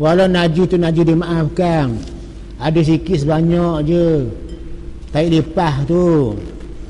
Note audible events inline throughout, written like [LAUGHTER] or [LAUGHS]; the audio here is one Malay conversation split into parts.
walau najis tu najis dimaafkan. Ada sikit sebanyak je. Taik lepah tu.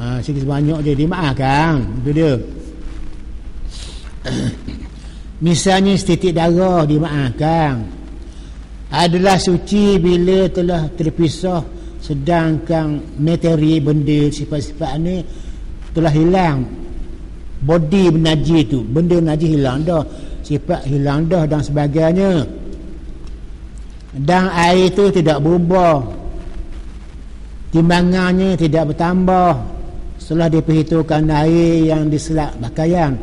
Ha, sikit sebanyak je dimaafkan. Itu dia. [CLEARS THROAT] Misalnya setitik darah dimaafkan. Adalah suci bila telah terpisah sedangkan materi benda sifat-sifat ni telah hilang. Body najis tu benda najis hilang dah sifat hilang dah dan sebagainya dan air itu tidak berubah. Timbangannya tidak bertambah. Setelah diperhitungkan air yang diselak pakaian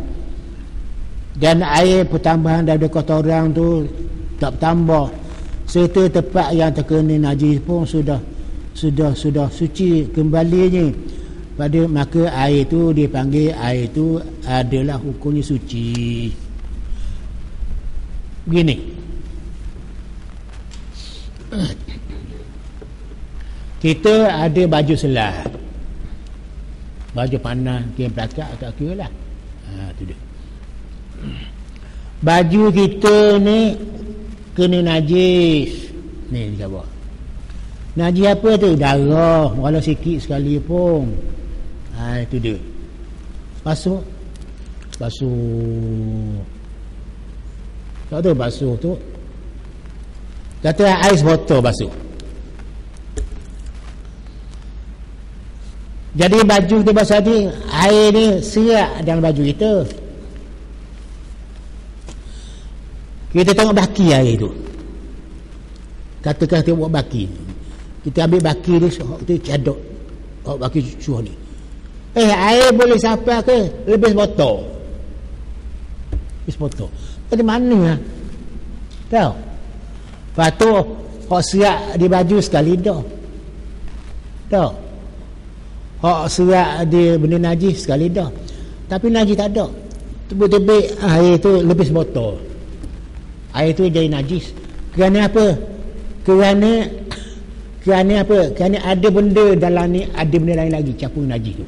dan air pertambahan dari kotoran tu tak bertambah. Serta tempat yang terkena najis pun sudah sudah sudah suci kembalinya pada maka air itu dipanggil air itu adalah hukumnya suci. Begini kita ada baju selah baju panas kian pelakak agak kira lah. Ha, tu dia. Baju kita ni kena najis. Ni dia bawah najis apa tu? Darah walau sikit sekali pun. Ha, itu dia. Basuh. Basuh. Tak tahu basuh tu kata ais botol basuh jadi baju kita basuh ni air ni serak dalam baju kita kita tengok baki air tu katakan kita buat baki kita ambil baki ni kita cadok oh, baki suruh ni Eh air boleh sampai ke lebih botol. Lebih botol. Dari mana lah? Tahu? Lepas tu hok serak di baju sekali dah. Tahu? Hok serak di benda najis sekali dah. Tapi najis tak ada. Tebik-tebik air tu lebih botol. Air tu jadi najis. Kerana apa? Kerana [COUGHS] kerana apa? Kerana ada benda dalam ni ada benda lain lagi campur najis tu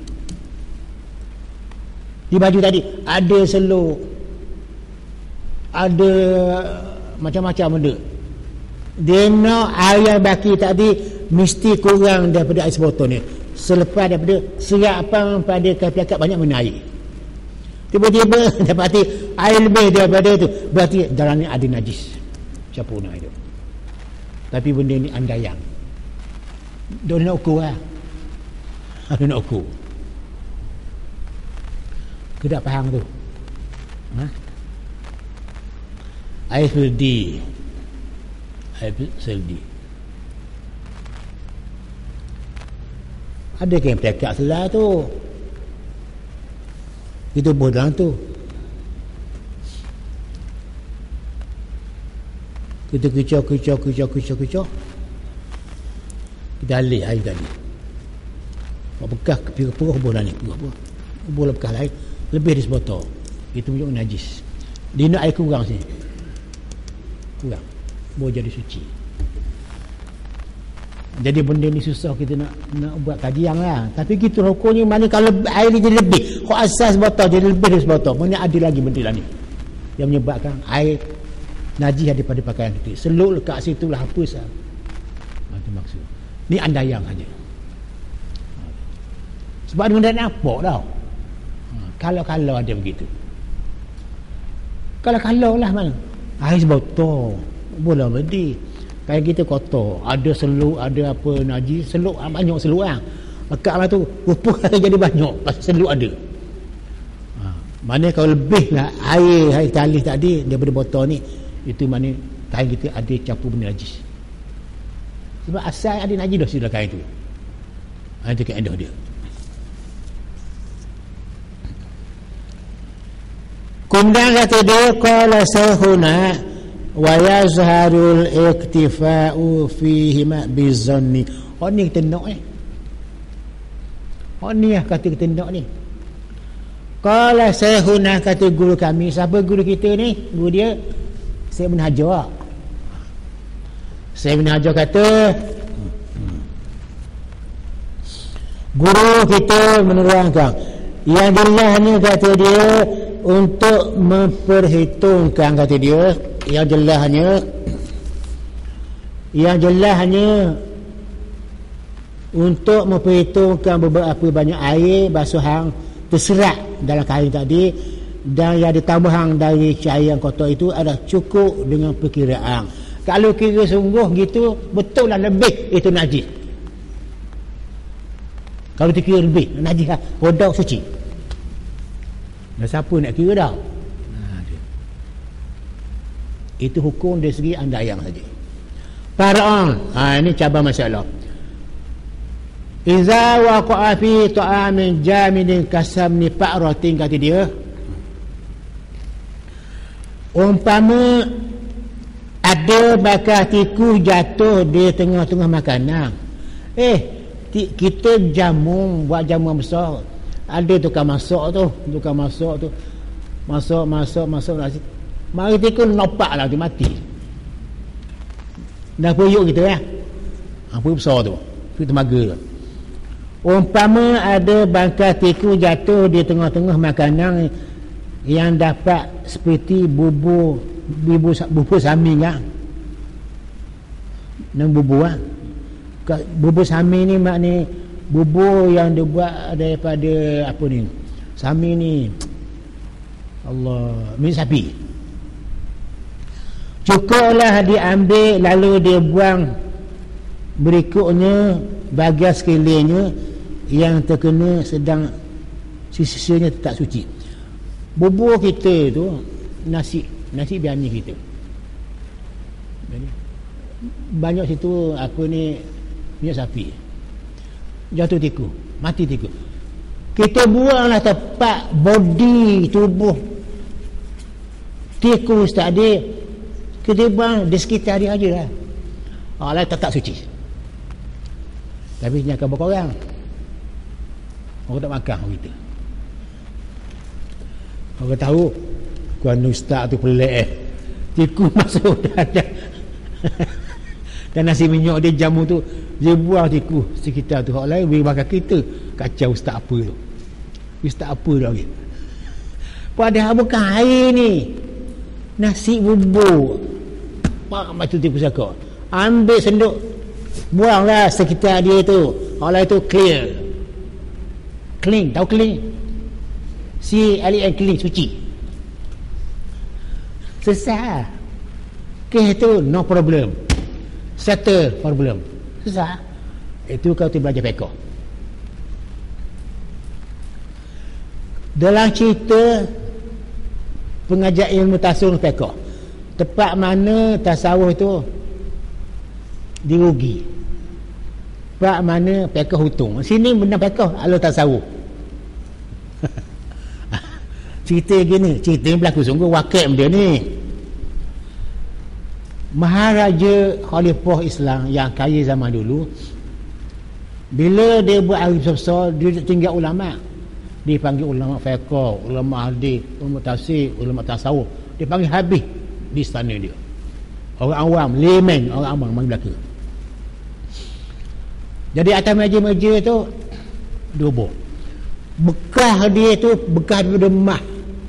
di baju tadi ada seluk ada macam-macam benda nak air baki tadi mesti kurang daripada ais botol ni. Selepas daripada serapan pada kapiakat banyak mana air. Tiba-tiba [LAUGHS] dapati air lebih daripada tu. Berarti dalam ni ada najis. Campur air tu? Tapi benda ni andayang. Dia nak ukur lah. [LAUGHS] Dia nak ukur. Aku tak faham tu? Ha? Air seldi Air seldi Ada yang pekak selah tu. Itu bodoh tu. Kita kicau, kicau, kicau, kicau, kicau Kita alih air tadi. Buat bekas ke ni Perah, perah Bola bekas lain lebih dari sebotol itu punya najis. Dia nak air kurang sini. Kurang boleh jadi suci. Jadi benda ni susah kita nak nak buat kajian lah. Tapi gitu hukumnya mana kalau air ni jadi lebih kok asas botol jadi lebih dari sebotol. Mana ada lagi benda lah ni. Yang menyebabkan air najis daripada pakaian kita. Seluk lekat situ lah apa sah. Itu maksud. Ni andayang hanya. Sebab dia nak nampak tau. Kalau-kalau ada begitu. Kalau-kalau lah mana air botol boleh berdi kayak kita kotor. Ada seluk ada apa najis seluk ah, banyak seluk lah lekat lah tu rupa [LAUGHS] jadi banyak pasal seluk ada. Ha. mana kalau lebih lah air air talih tadi daripada botol ni itu mana kain kita ada campur benda najis. Sebab asal ada najis dah sudah kain tu. Ha, itu kaedah dia. Kemudian kata dia qala sahuna wa yazharul iktifa'u fihi ma bizanni. Oh ni kita nak eh. Oh ni lah kata kita nak ni. Qala sahuna kata guru kami. Siapa guru kita ni? Guru dia Syekh bin Hajar. Syekh bin Hajar kata Guru kita menerangkan yang jelasnya kata dia untuk memperhitungkan kata dia yang jelasnya yang jelas hanya untuk memperhitungkan beberapa banyak air basuhan terserat dalam kain tadi. Dan yang ditambahan dari cair yang kotor itu adalah cukup dengan perkiraan. Kalau kira sungguh gitu betul lah lebih itu najis. Kalau dikira lebih najis lah. Kodok suci. Dan siapa nak kira dah itu hukum dari segi anda yang saja Fara'an ha, ini cabar masalah Iza waqa'a fi ta'amin jamidin kasamni fa'ratin kata dia. Umpama ada bakal tikus jatuh di tengah-tengah makanan. Eh, kita jamu buat jamu besar. Ada tukang masak tu, tukang masak tu. Masak, masak, masak nasi. Mari tikus nopak lah tu mati. Dah puyuk kita ya. Apa besar tu? Itu temaga tu. Umpama ada bangkai tikus jatuh di tengah-tengah makanan yang dapat seperti bubur bubur, bubur sami kan? Dan bubur kan? Bubur sami ni maknanya bubur yang dibuat daripada apa ni? Sami ni Allah minyak sapi. Cukuplah diambil lalu dia buang. Berikutnya bahagian sekelilingnya yang terkena sedang sisanya tak suci. Bubur kita tu nasi nasi biani kita. Banyak situ apa ni minyak sapi. Jatuh tiku mati tiku. Kita buanglah tepat body tubuh. Tikus tadi kita buang di sekitar dia aja lah. Allah tetap suci. Tapi ini akan berapa orang orang tak makan orang kita. Orang tahu kuan ustaz tu pelik eh. Tiku [LAUGHS] masuk dadah [LAUGHS] dan nasi minyak dia jamu tu dia buang tiku sekitar tu. Orang lain beri makan kita kacau ustaz apa tu? Ustaz apa tu lagi [LAUGHS] padahal bukan air ni. Nasi bubur Pak macam tipu sakak ambil senduk. Buanglah sekitar dia tu. Allah itu clear. Clean. Tahu clean? Si Ali yang clean suci. Sesat ke itu no problem. Settle problem. Sesat itu kau tu belajar pekoh dalam cerita pengajar ilmu tasawuf pekoh tempat mana tasawuf itu dirugi. Pak mana pekah hutung Sini benda pekah Allah tak sawu [LAUGHS] Cerita gini Cerita yang berlaku sungguh wakil dia ni. Maharaja Khalifah Islam Yang kaya zaman dulu Bila dia buat arif besar Dia tinggal ulama' Dia panggil ulama' fiqah Ulama' hadith Ulama' tasir Ulama' tasawuf. Dia panggil habis Di istana dia. Orang awam Layman Orang awam Orang belakang jadi atas meja-meja tu dua buah bekas dia tu bekas daripada mah.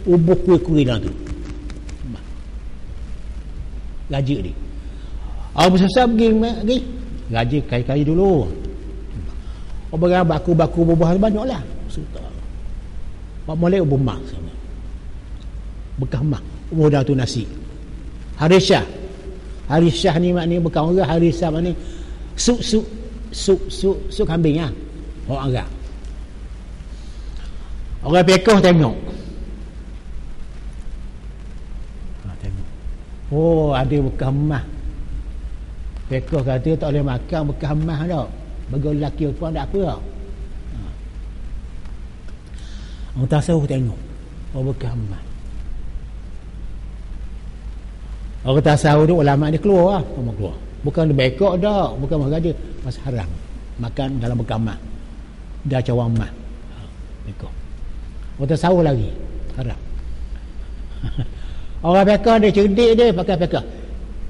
Ubuh kuih-kuih dalam tu. Gaji dia. Orang besar pergi pergi. Gaji kai-kai dulu. Orang baku-baku bubuh banyak lah Pak Molek ubuh mah bekas mah. Ubuh dah tu nasi Harisah Harisah ni maknanya bekas orang Harisah maknanya suk-suk sup sup sup kambing lah orang Arab orang pekoh tengok. Ha, tengok. Oh ada bekas emas. Pekoh kata tak boleh makan bekas emas tak bagi lelaki pun tak apa tak ha. orang tasawuf tengok. Oh bekas emas orang tasawuf tu ulama dia keluar lah. Keluar. Bukan bekok dah bukan maharaja masa haram. Makan dalam bekamah dah cawang mah ha, bekok orang sahur lagi. Haram. [LAUGHS] Orang bekok dia cerdik dia pakai bekok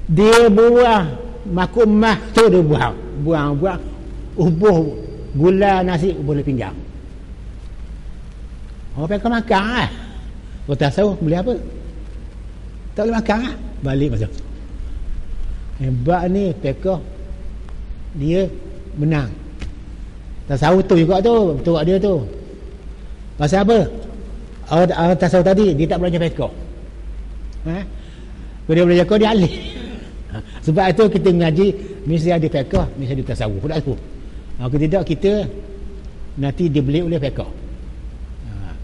dia buang makum mah tu dia buang buang buang ubuh gula nasi boleh pinggang. Orang bekok makan lah. Orang sahur beli apa? Tak boleh makan lah balik macam hebat ni pekoh dia menang. Tasawuf tu juga tu betul dia tu. Pasal apa? Orang, tasawuf tadi dia tak belajar pekoh ha? dia belajar pekoh dia alih. [LAUGHS] Sebab itu kita mengaji mesti ada pekoh mesti ada tasawuf. Tak tu ha, kalau tidak kita nanti dibeli oleh pekoh ha.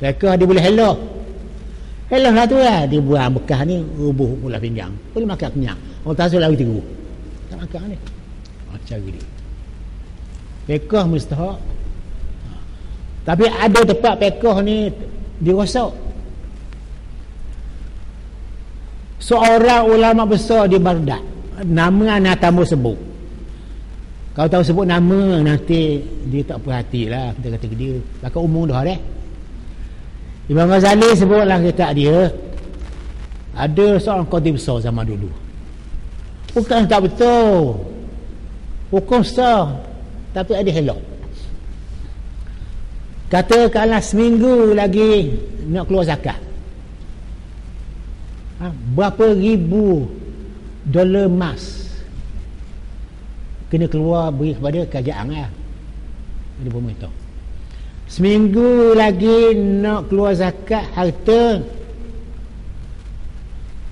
pekoh dia boleh hello hello lah tu lah. Dia buang bekas ni rubuh pula pinggang. Boleh makan kenyang orang tasawuf lagi tiga tak makan ni macam dia. Pekoh mustahak tapi ada tempat pekoh ni dirosak seorang ulama besar di Baghdad. Nama anak tamu sebut. Kau tahu sebut nama nanti dia tak perhati lah. Kita kata dia. Bakal umum dah deh Imam Ghazali sebutlah kita dia ada seorang khatib besar zaman dulu. Bukan tak betul. Hukum sah tapi ada helok. Katakanlah seminggu lagi nak keluar zakat. Ha, berapa ribu dolar emas kena keluar beri kepada kerajaan lah. Ada pemerintah seminggu lagi nak keluar zakat harta.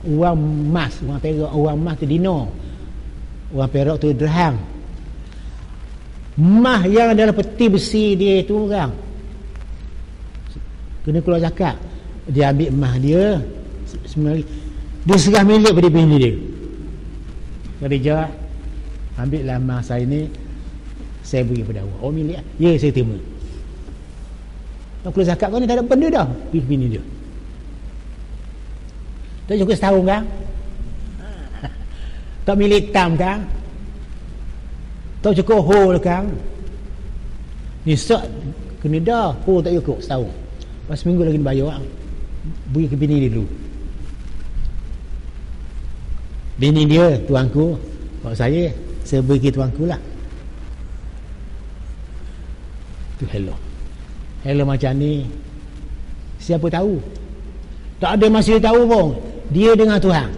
Uang emas uang perak uang emas tu dino. Uang perak tu dirham. Mah yang dalam peti besi dia tu orang. Kena keluar zakat. Dia ambil emas dia. Sebenarnya dia serah milik pada bini dia. Khadijah ambil lah emas saya ni saya beri pada awak. Oh milik ya saya terima nak keluar zakat kau ni tak ada benda dah. Pergi bini dia. Tak cukup setahun kan tak milik tam kan tak cukup hole kan ni sak kena dah. Hole tak cukup setahun. Lepas seminggu lagi dibayar Beri ke bini dia dulu. Bini dia tuanku. Kalau saya Saya beri ke tuanku lah. Itu hello Hello macam ni. Siapa tahu? Tak ada masih tahu pun. Dia dengan Tuhan